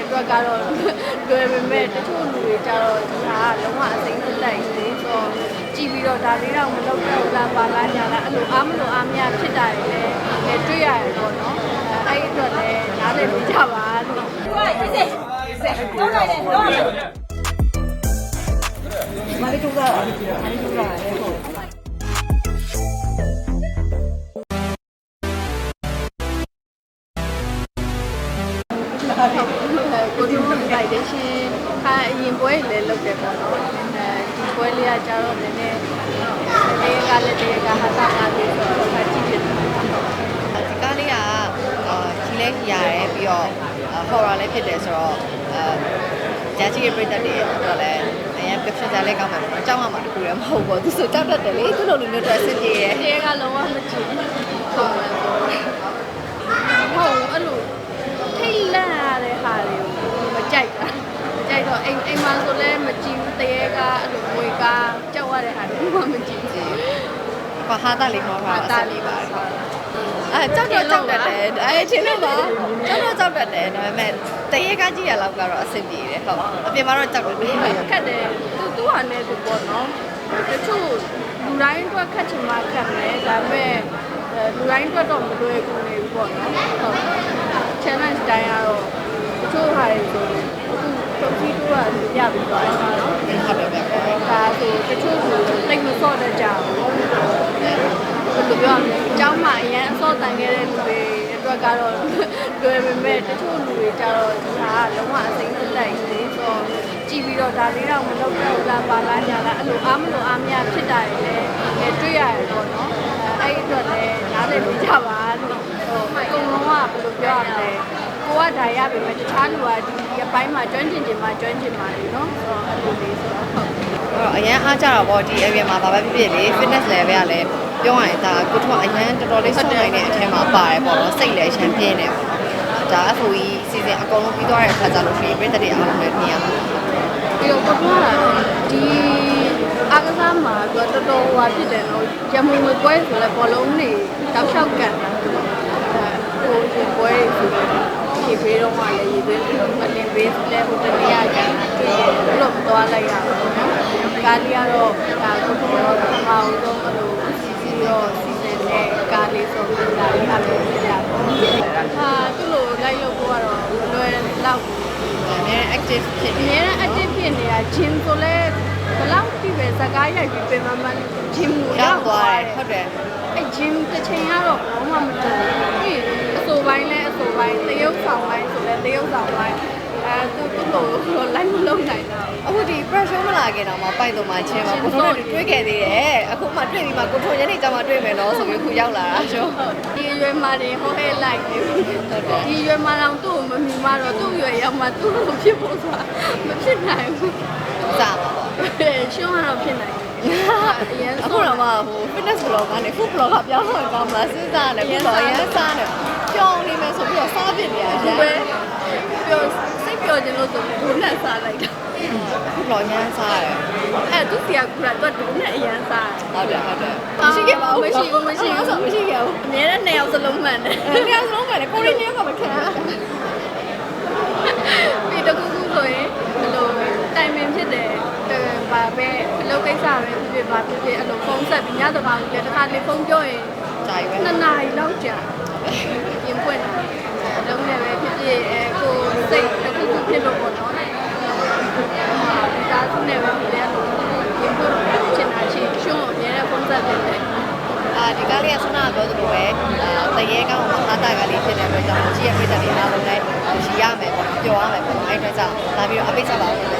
အတွက်ကတော့လွယ်ပေမဲ့တချို့လူတွေကြတော့ဒီဟာကလုံးဝအစိမ့်သက်သက်ကြီးလေဆိုတော့ကြည့်ပြီးတော့ဒါလေးတော့မလုပ်တော့ဘူးလားပါလားညာလားအဲ့လိုအားမလို့အားမရဖြစ်တာတွေလည်းလည်းတွေ့ရတယ်ပေါ့နော်အဲအဲ့ဒီအတွက်လည်းနားလည်လို့ကြပါလို့မာရီတူကမာရီတူကလည်းဟုတ် ကိုတို့လိုက်တဲ့ရှင်ဟာအရင်ပွဲလည်းလုပ်တယ်ပေါ့နော်အဲဒီပွဲလေးကကြတော့နည်းနည်းလေးကလည်းတည်းကဟာတာကလေးဆိုတော့ခါကြည့်ဖြစ်တယ်ဒီကားလေးကအာကြီးလဲကြီးရတယ်ပြီးတော့ဟော်ရာလည်းဖြစ်တယ်ဆိုတော့အာဂျာကြီးရဲ့ပြည့်တဲ့တွေတော့လည်းအရင်ကဖြစ်ကြလဲကောင်းမှာပေါ့အကြောင်းအမှာတခုလည်းမဟုတ်ဘူးသူဆိုကြောက်တတ်တယ်လေသူ့လိုလူမျိုးတော့အဆင်ပြေရဲ့တည်းကလုံးဝမကြည့်ပုံမှန်ဆိုဟုတ်အဲ့လိုထိတ်လန့်ရတဲ့ ဟာတွေကိုမကြိုက်တာမကြိုက်တော့အိမ်အိမ်မှာဆိုလည်းမကြည့်ဘူးတည်းကအဲ့လိုငွေကားကြောက်ရတဲ့ဟာတွေကိုမကြည့်ဘူးဘာဟာတာလေးမောထားအဆင်ပြေပါတယ်အဲကြောက်တော့ကြောက်တတ်တယ်အဲချင်းလို့ပါကြောက်တော့ကြောက်တတ်တယ်ဒါပေမဲ့တရေကကြီးရလောက်ကတော့အဆင်ပြေတယ်ဟုတ်အပြင်မှာတော့ကြောက်တယ်ခက်တယ်သူသူဟာနဲ့သူပေါ့နော်တချို့လူတိုင်းအတွက်ခက်ချင်မှခက်မယ်ဒါပေမဲ့အဲလူတိုင်းအတွက်တော့မလွယ်ကူနေဘူးပေါ့နော်ဟုတ် challenge တိုင်းကတော့ တချို့ဟာတွေဆိုရင်သူပုံကြီးတို့ကပြပြီးတော့အဲ့ဒါနော် ဟုတ်တယ်ဗျ အဲဒါဆိုတချို့ကတိတ်မစော့တတ်ကြဘူးဘယ်လိုပြောရမလဲအเจ้าမှအရင်အစော့တန်ခဲ့တဲ့လူတွေအတွက်ကတော့လွယ်ပေမဲ့တချို့လူတွေကြတော့ဒီဟာကလုံးဝအစိမ့်သက်သက်ကြီးလေဆိုတော့ကြည့်ပြီးတော့ဒါလေးတော့မလုပ်တော့ဘူးလားပါလားညာလားအဲ့လိုအားမလို့အားမရဖြစ်တာတွေလည်းလည်းတွေ့ရတယ် ဒါရပြီမဲ့တခြားလူကဒီအပိုင်းမှာကျွမ်းကျင်ကျင်မှာကျွမ်းကျင်မှာလေနော်ဆိုတော့အဲ့လိုလေးဆိုတော့ဟုတ်အဲ့တော့အရန်အားကြတာပေါ့ဒီ area မှာဘာပဲဖြစ်ဖြစ်လေ fitness level ကလည်းပြောရရင်ဒါကိုထွန်းအရန်တော်တော်လေးဆောင်းနိုင်တဲ့အထက်မှာပါတယ်ပေါ့နော်စိတ်လည်းအရန်ပြင်းနေပေါ့ဒါ FOE စီစဉ်အကုန်လုံးပြီးသွားတဲ့အခါကျလို့ရှိရင်ပြည်သက်တွေအားလုံးလည်းမြင်ရမှာပြီးတော့ကိုပြောတာဒီအားကစားမှာတော့တော်တော်ဟွာဖြစ်တယ်နော်ရမုံငွေပွဲဆိုလဲဘောလုံးတွေတောက်လျှောက်ကန်တာအဲဟိုဒီပွဲဆိုတော့ဒီဘေးတော့ မှလည်းရေသွင်းအလင်းဘေးလဲဟိုတနေရာကန်တွေ့တယ်ဘလို့သွားလိုက်ရအောင်နော်ကားလေးကတော့ဒါကိုပြောပထမအောင်ဆုံးအဲ့လိုစီစီရောစီစဉ်တဲ့ကားလေးဆိုတော့ဒါလေးအားလုံးဖြစ်ရပါဟာသူ့လိုလိုက်လို့ကတော့လွယ်လောက်အများ active ဖြစ်အနေများအား active ဖြစ်နေတာ gym ဆိုလဲဘယ်လောက်တိပဲစကားရိုက်ပြီးပြင်မမှန်း gym ကိုရရောက်သွားသွားတတယ်ယ်ဟုတ်တယ်အဲ gym တစ်ချိန်ကတော့ဘာမှမတူဘူးပြီးအစိုးပိုင်းလဲအစိုးပိုင်းတရုပ်ဆောင်ပိုင်းဆိုလဲတ ရုပ်ဆောင်ပိုင်းအဲသူသူ့လိုလိုက်မလုံးနိုင်တော့အခုဒီ pressure မလာခင်တော့မှပိုက်တော့မှချင်းမှာကိုထွန်းတို့တွေ့ခဲ့သေးတယ်အခုမှတွေ့ပြီးမှကိုထွန်းညနေကျမှတွေ့မယ်နော်ဆိုပြီးခုရောက်လာတာရှုံးဒီရွယ်မှာနေဟိုဟဲလိုက်နေပြီဟုတ်တယ်ဒီရွယ်မှာတော့သူ့ကိုမမီမတော့သူ့ရွယ်ရောက်မှသူ့လိုဖြစ်ဖို့ဆိုတာမဖြစ်နိုင်ဘူးစားပါပေါ့ရှုံးကတော့ဖြစ်နိုင်တယ်အရင်အခုတော့မှဟို fitness blog ကနေ food blog ကပြောင်းလို့ကောင်းမလားစဉ်းစားတယ်ခုတော့အရင်စားတယ်ပြောင်းနေမယ်ဆိုပြီးတော့စားပြစ်နေရဒီတယ်ပဲပျော်စိ တ်ပျော်ခြင်းလို့ဆိုဒုနဲ့စားလိုက်တာခုတော့ညမ်းစားတယ်အဲ့သူစီကကူတာတော့ဒုနဲ့အရန်စားဟုတ်တယ်ဟုတ်တယ်မရှိခဲ့ပါဘူးမရှိဘူးမရှိဘူးဆိုမရှိခဲ့ဘူးအများနဲ့နှစ်ယောက်စလုံးမှန်တယ်အဲ့ဒီအစလုံးကလည်းကိုရီးယားကမခံပြီးတခုခုဆိုရင်ဘယ်လိုတိုင်ပင်ဖြစ်တယ်ဘာပဲအလုပ်ကိစ္စပဲဖြစ်ဖြစ်ဘာဖြစ်ဖြစ်အဲ့လိုဖုန်းဆက်ပြီးညသဘာဝကြီးတစ်ခါလေးဖုန်းပြောရင်ဂျာကြီးပဲနှစ်နာရီလောက်ကြာပြင်ပွင့်တာအလုံးနဲ့ပဲဖြစ်ဖြစ်အဲကိုစိတ်တစ်ခုခု ဖြစ်လို့ပေါ့နော်ဒီသားစုနဲ့ပဲဖြစ်တယ်အဲ့လိုပြင်ပွင့်ချင်တာချင်းရှုံးအများနဲ့ဖုန်းဆက်ဖြစ်တယ်အာဒီကားလေးကဆွမ်းနာပြောသလိုပဲအာတရေကောင်းမှာဟာတာကလေးဖြစ်တဲ့အတွက်ကြောင့်ကြီးရဲ့ပြဿနာတွေအားလုံးလည်းရှိရမယ်ပေါ့ပျော်ရမယ်ပေါ့အဲ့အတွက်ကြောင့်လာပြီးတော့အပိတ်ဆက်ပါဦးလို့ဆိုပြီး